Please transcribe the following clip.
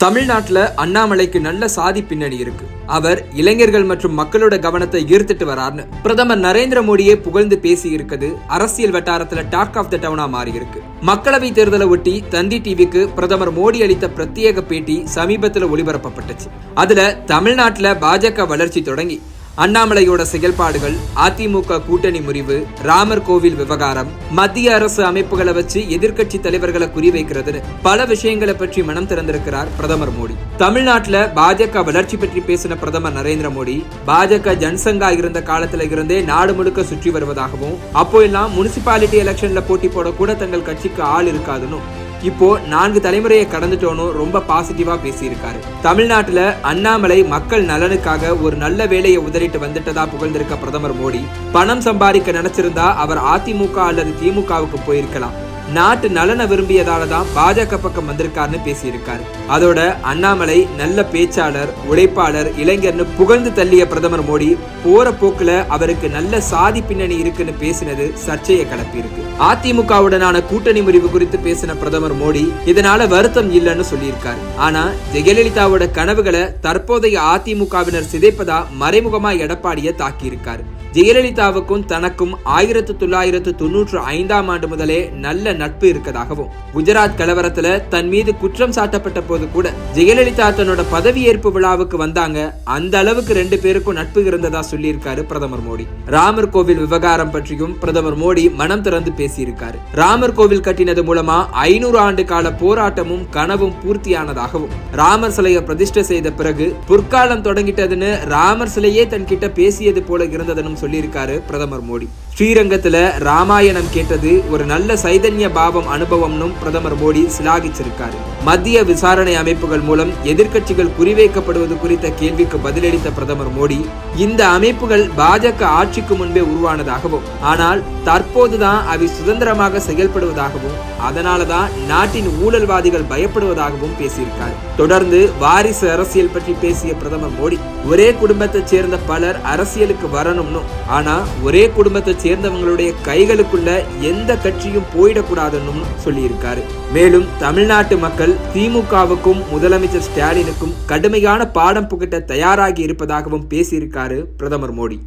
தமிழ்நாட்டில் அண்ணாமலைக்கு நல்ல சாதி பின்னணி இருக்கு. அவர் இளைஞர்கள் மற்றும் மக்களோட கவனத்தை ஈர்த்துட்டு வரார்னு பிரதமர் நரேந்திர மோடியே புகழ்ந்து பேசி இருக்குது. அரசியல் வட்டாரத்துல டாக் ஆஃப் த டவுனா மாறி இருக்கு. மக்களவை தேர்தலை ஒட்டி தந்தி டிவிக்கு பிரதமர் மோடி அளித்த பிரத்யேக பேட்டி சமீபத்துல ஒளிபரப்பப்பட்டுச்சு. அதுல தமிழ்நாட்டில் பாஜக வளர்ச்சி தொடங்கி. அண்ணாமலையோட செயல்பாடுகள் அதிமுக கூட்டணி முறிவு ராமர் கோவில் விவகாரம் மத்திய அரசு அமைப்புகளை வச்சு எதிர்க்கட்சி தலைவர்களை குறிவைக்கிறதுன்னு பல விஷயங்களை பற்றி மனம் திறந்திருக்கிறார் பிரதமர் மோடி. தமிழ்நாட்டில் பாஜக வளர்ச்சி பற்றி பேசின பிரதமர் நரேந்திர மோடி பாஜக ஜனசங்கா இருந்த காலத்துல இருந்தே நாடு முழுக்க சுற்றி வருவதாகவும் அப்போ எல்லாம் முனிசிபாலிட்டி எலெக்ஷன்ல போட்டி போட கூட தங்கள் கட்சிக்கு ஆள் இருக்காதுன்னு இப்போ நான்கு தலைமுறையை கடந்துட்டோன்னு ரொம்ப பாசிட்டிவா பேசியிருக்காரு. தமிழ்நாட்டுல அண்ணாமலை மக்கள் நலனுக்காக ஒரு நல்ல வேலையை உதறிட்டு வந்துட்டதா புகழ்ந்திருக்க பிரதமர் மோடி. பணம் சம்பாதிக்க நினைச்சிருந்தா அவர் அதிமுக அல்லது திமுகவுக்கு போயிருக்கலாம். நாட்டு நலனை விரும்பியதால தான் பாஜக பக்கம் வந்திருக்காருன்னு பேசியிருக்காரு. அதோட அண்ணாமலை நல்ல பேச்சாளர் உழைப்பாளர் இளைஞர்னு புகழ்ந்து தள்ளிய பிரதமர் மோடி போற போக்குல அவருக்கு நல்ல சாதி பின்னணி இருக்குன்னு பேசினது சர்ச்சையை கிளப்பியிருக்கு. அதிமுகவுடனான கூட்டணி முறிவு குறித்து பேசின பிரதமர் மோடி இதனால வருத்தம் இல்லைன்னு சொல்லியிருக்காரு. ஆனா ஜெயலலிதாவோட கனவுகளை தற்போதைய அதிமுகவினர் சிதைப்பதா மறைமுகமா எடப்பாடியை தாக்கியிருக்காரு. ஜெயலலிதாவுக்கும் தனக்கும் ஆயிரத்து தொள்ளாயிரத்து தொன்னூற்று ஐந்தாம் ஆண்டு முதலே நல்ல நட்பு இருக்கதாகவும் குஜராத் கலவரத்துல தன் மீது குற்றம் சாட்டப்பட்ட போது கூட ஜெயலலிதா தன்னோட பதவியேற்பு விழாவுக்கு வந்தாங்க. அந்த அளவுக்கு ரெண்டு பேருக்கும் நட்பு இருந்ததா சொல்லியிருக்காரு பிரதமர் மோடி. ராமர் கோவில் விவகாரம் பற்றியும் பிரதமர் மோடி மனம் திறந்து பேசியிருக்காரு. ராமர் கோவில் கட்டினது மூலமா ஐநூறு ஆண்டு கால போராட்டமும் கனவும் பூர்த்தியானதாகவும் ராமர் சிலையை பிரதிஷ்டை செய்த பிறகு புற்காலம் தொடங்கிட்டதுன்னு ராமர் சிலையே தன்கிட்ட பேசியது போல இருந்ததுன்னு சொல்லியிருக்காரு பிரதமர் மோடி. ஸ்ரீரங்கத்துல ராமாயணம் கேட்டது ஒரு நல்ல சைதன்ய பாவம் அனுபவம்னும் பிரதமர் மோடி சிலாகிச்சிருக்காரு. மத்திய விசாரணை அமைப்புகள் மூலம் எதிர்க்கட்சிகள் குறிவைக்கப்படுவது குறித்த கேள்விக்கு பதிலளித்த பிரதமர் மோடி இந்த அமைப்புகள் பாஜக ஆட்சிக்கு முன்பே உருவானதாகவும் ஆனால் தற்போதுதான் அவை சுதந்திரமாக செயல்படுவதாகவும் அதனாலதான் நாட்டின் ஊழல்வாதிகள் பயப்படுவதாகவும் பேசியிருக்கார். தொடர்ந்து வாரிசு அரசியல் பற்றி பேசிய பிரதமர் மோடி ஒரே குடும்பத்தைச் சேர்ந்த பலர் அரசியலுக்கு வரணும்னு ஆனா ஒரே குடும்பத்தை சேர்ந்தவங்களுடைய கைகளுக்குள்ள எந்த கட்சியும் போயிடக்கூடாதுன்னு சொல்லியிருக்காரு. மேலும் தமிழ்நாட்டு மக்கள் திமுகவுக்கும் முதலமைச்சர் ஸ்டாலினுக்கும் கடுமையான பாடம் புகட்ட தயாராகி இருப்பதாகவும் பேசியிருக்காரு பிரதமர் மோடி.